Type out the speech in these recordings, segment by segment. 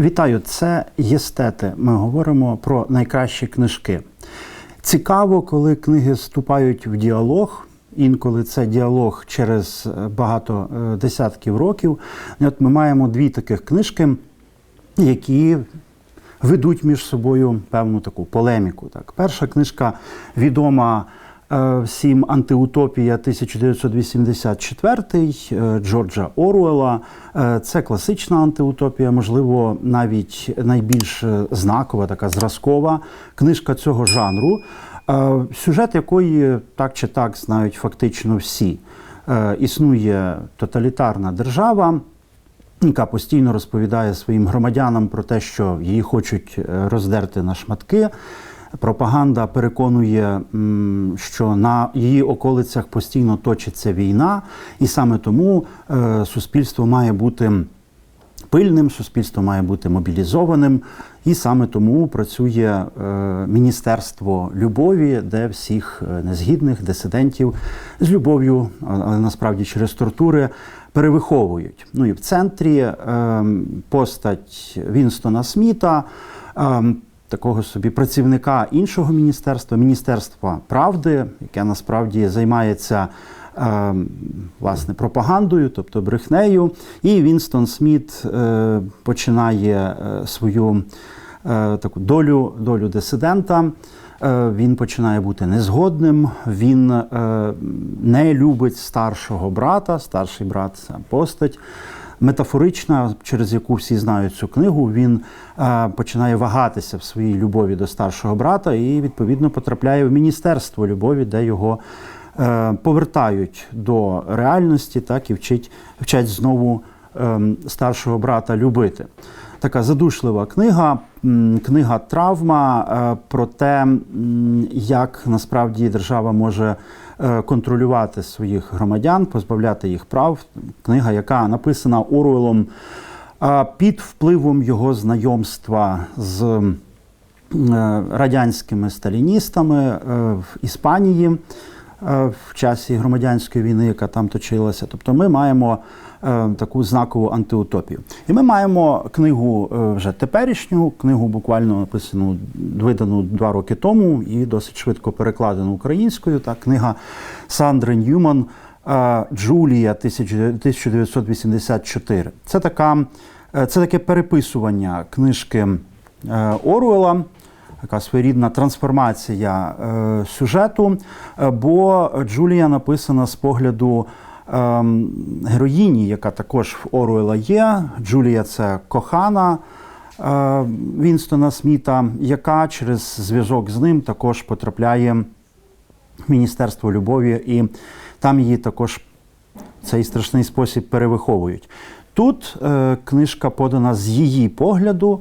Вітаю, це єстети. Ми говоримо про найкращі книжки. Цікаво, коли книги вступають в діалог. Інколи це діалог через е, багато е, десятків років. І от ми маємо дві таких книжки, які ведуть між собою певну таку полеміку. Так, перша книжка відома всім антиутопія 1984 е, Джорджа Оруела. Е, Це класична антиутопія, можливо, навіть найбільш е, знакова, така зразкова книжка цього жанру, е, сюжет якої так чи так знають фактично всі. Е, Існує тоталітарна держава, яка постійно розповідає своїм громадянам про те, що її хочуть е, роздерти на шматки. Пропаганда переконує, що на її околицях постійно точиться війна, і саме тому е, суспільство має бути пильним, суспільство має бути мобілізованим, і саме тому працює е, Міністерство любові, де всіх е, незгідних дисидентів з любов'ю, але насправді через тортури перевиховують. Ну і в центрі е, постать Вінстона Сміта. е, Такого собі працівника іншого міністерства, Міністерства правди, яке насправді займається е, власне пропагандою, тобто брехнею. І Вінстон Сміт е, починає е, свою таку долю, долю дисидента. Він починає бути незгодним, він не любить старшого брата. Старший брат це постать метафорична, через яку всі знають цю книгу. Він е, починає вагатися в своїй любові до старшого брата і відповідно потрапляє в міністерство любові, де його е, повертають до реальності, так і вчить, вчать знову ем, старшого брата любити. Така задушлива книга, книга травма е, про те, як насправді держава може е, контролювати своїх громадян, позбавляти їх прав. Книга, яка написана Оруелом е, під впливом його знайомства з радянськими сталіністами в Іспанії в часі громадянської війни, яка там точилася. Тобто ми маємо е, таку знакову антиутопію. І ми маємо книгу е, вже теперішню, книгу буквально написану, видану два роки тому і досить швидко перекладену українською. Та книга Сандри Ньюман е, Джулія 1984. Це така. е, Це таке переписування книжки е, Оруела, така своєрідна трансформація е, сюжету. е, Бо Джулія написана з погляду е, героїні, яка також в Оруела є. Джулія це кохана. е, Вінстона Сміта, яка через зв'язок з ним також потрапляє в Міністерство любові, і там її також в цей страшний спосіб перевиховують. Тут книжка подана з її погляду.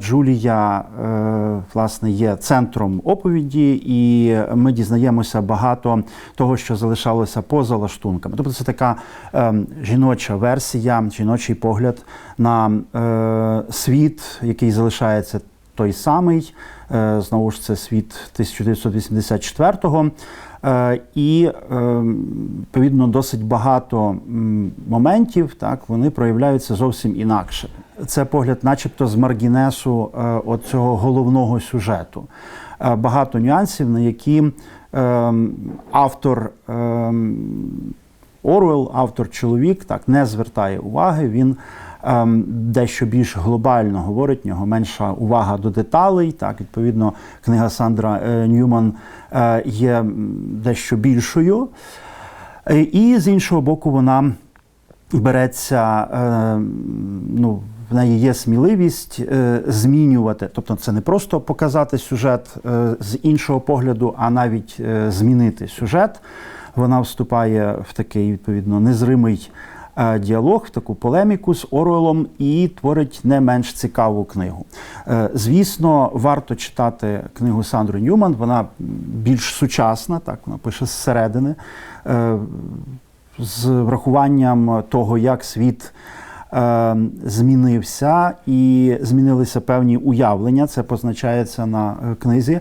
Джулія е, власне є центром оповіді, і ми дізнаємося багато того, що залишалося поза лаштунками. Тобто це така е, жіноча версія, жіночий погляд на е, світ, який залишається той самий. Е, Знову ж це світ 1984-го. Е, І е, відповідно досить багато моментів так вони проявляються зовсім інакше. Це погляд, начебто, з маргінесу цього головного сюжету. Багато нюансів, на які е, автор е, Оруел, автор чоловік, так не звертає уваги. Він ем, дещо більш глобально говорить, в нього менша увага до деталей. Так, відповідно, книга Сандра е, Ньюман е, є дещо більшою. Е, І з іншого боку, вона береться, ну, в неї є сміливість змінювати. Тобто, це не просто показати сюжет з іншого погляду, а навіть змінити сюжет. Вона вступає в такий відповідно незримий діалог, таку полеміку з Оруелом і творить не менш цікаву книгу. Е, Звісно, варто читати книгу Сандри Ньюман. Вона більш сучасна, так вона пише зсередини. Е, з врахуванням того, як світ е, змінився і змінилися певні уявлення. Це позначається на е, книзі.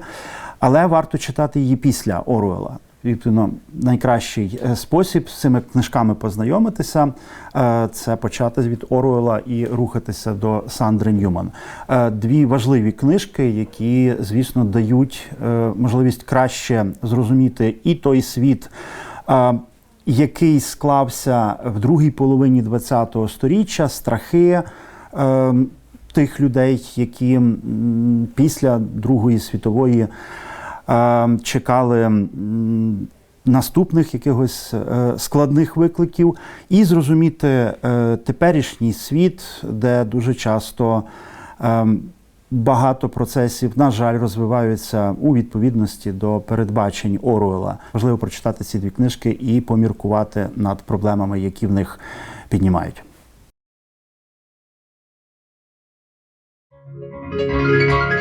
Але варто читати її після Оруела. Відповідно, найкращий е, спосіб з цими книжками познайомитися е, це почати від Оруела і рухатися до Сандри Ньюман. Е, Дві важливі книжки, які, звісно, дають можливість краще зрозуміти і той світ. Який склався в другій половині ХХ століття, страхи е, тих людей, які після Другої світової чекали наступних якихось е, складних викликів, і зрозуміти е, теперішній світ, де дуже часто е, багато процесів, на жаль, розвиваються у відповідності до передбачень Оруела. Важливо прочитати ці дві книжки і поміркувати над проблемами, які в них піднімають. Thank